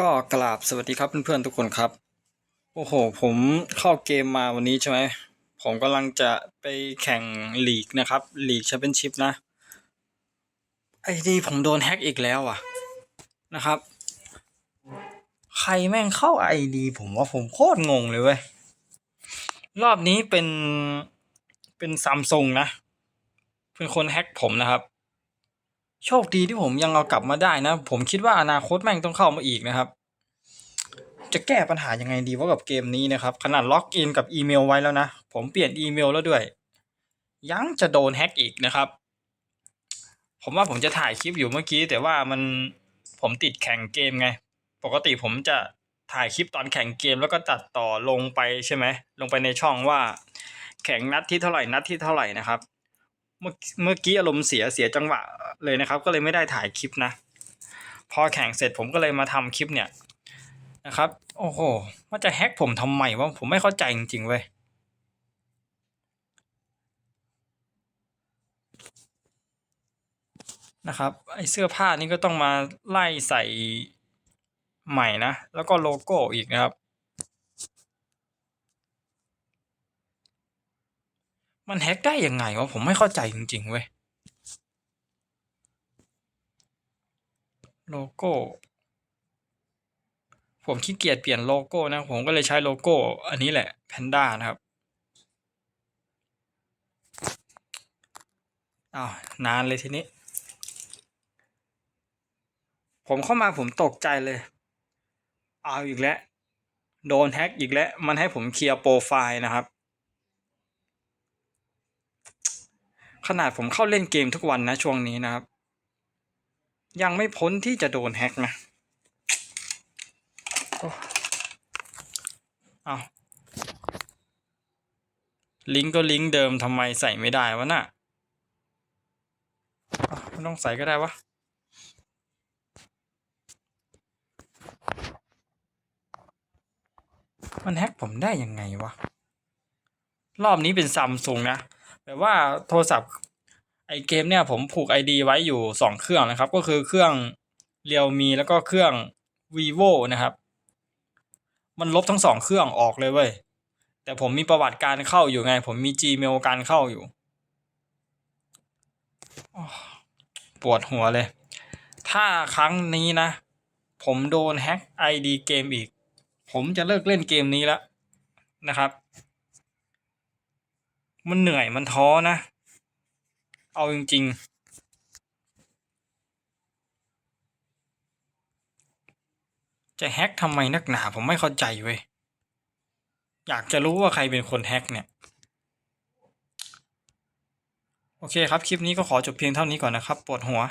ก็กราบสวัสดีครับเพื่อนๆทุกคนครับ โอ้โห ผมเข้าเกมมาวันนี้ใช่ไหมผมกำลังจะไปแข่งลีกนะครับลีกแชมเปี้ยนชิพนะ ไอดีผมโดนแฮ็กอีกแล้วอะนะครับ ใครแม่งเข้าไอดีผมว่าผมโคตรงงเลยเว้ย รอบนี้เป็นเป็นซัมซุงนะ เป็นคนแฮ็กผมนะครับ โชคดีที่ผมยังเอากลับมาได้นะ ผมคิดว่าอนาคตแม่งต้องเข้ามาอีกนะครับ จะแก้ปัญหายังไงดีว่ากับเกมนี้นะครับ ขนาดล็อกอินกับอีเมลไว้แล้วนะ ผมเปลี่ยนอีเมลแล้วด้วย ยังจะโดนแฮ็กอีกนะครับ ผมว่าผมจะถ่ายคลิปอยู่เมื่อกี้ แต่ว่ามันผมติดแข่งเกมไง ปกติผมจะถ่ายคลิปตอนแข่งเกมแล้วก็ตัดต่อลงไปใช่ไหม ลงไปในช่องว่า แข่งนัดที่เท่าไหร่นัดที่เท่าไหร่นะครับ เมื่อเมื่อกี้อารมณ์เสียเสียจังหวะเลยนะครับ ก็เลยไม่ได้ถ่ายคลิปนะ พอแข่งเสร็จผมก็เลยมาทำคลิปเนี่ยนะครับ โอ้โหว่าจะแฮ็กผมทำไมวะผมไม่เข้าใจจริงๆเว้ยนะครับไอเสื้อผ้านี่ก็ต้องมาไล่ใส่ใหม่นะ แล้วก็โลโก้อีกนะครับ มันแฮ็กได้ยังไงวะผมไม่เข้าใจจริง ๆ เว้ย โลโก้ ผมขี้เกียจเปลี่ยนโลโก้นะ ผมก็เลยใช้โลโก้ อันนี้แหละแพนด้านะครับอ้าวนานเลยทีนี้ ผมเข้ามาผมตกใจเลย เอาอีกแล้ว โดนแฮ็กอีกแล้ว มันให้ผมเคลียร์โปรไฟล์นะครับ ขนาดผมเข้าเล่นเกมทุกวันนะช่วงนี้นะครับ ยังไม่พ้นที่จะโดนแฮ็กนะโอ้เอาลิงก์ก็ลิงก์เดิมทำไมใส่ไม่ได้วะน่ะไม่ต้องใส่ก็ได้วะมันแฮ็กผมได้ยังไงวะ รอบนี้เป็นซัมซุงนะ แบบว่าโทรศัพท์ไอเกมเนี่ยผมผูกไอดีไว้อยู่สองเครื่องนะครับ ก็คือเครื่องเรียวมีแล้วก็เครื่อง vivo นะครับ มันลบทั้งสองเครื่องออกเลยเว้ยแต่ผมมีประวัติการเข้าอยู่ไง ผมมี Gmail การเข้าอยู่ปวดหัวเลย ถ้าครั้งนี้นะ ผมโดนแฮ็ก ID เกมอีก ผมจะเลิกเล่นเกมนี้แล้วนะครับ มันเหนื่อยมันท้อนะ เอาจริง ๆ จะแฮ็กทำไมนักหนาผมไม่เข้าใจเว้ย อยากจะรู้ว่าใครเป็นคนแฮ็กเนี่ย โอเคครับ คลิปนี้ก็ขอจบเพียงเท่านี้ก่อนนะครับ ปวดหัว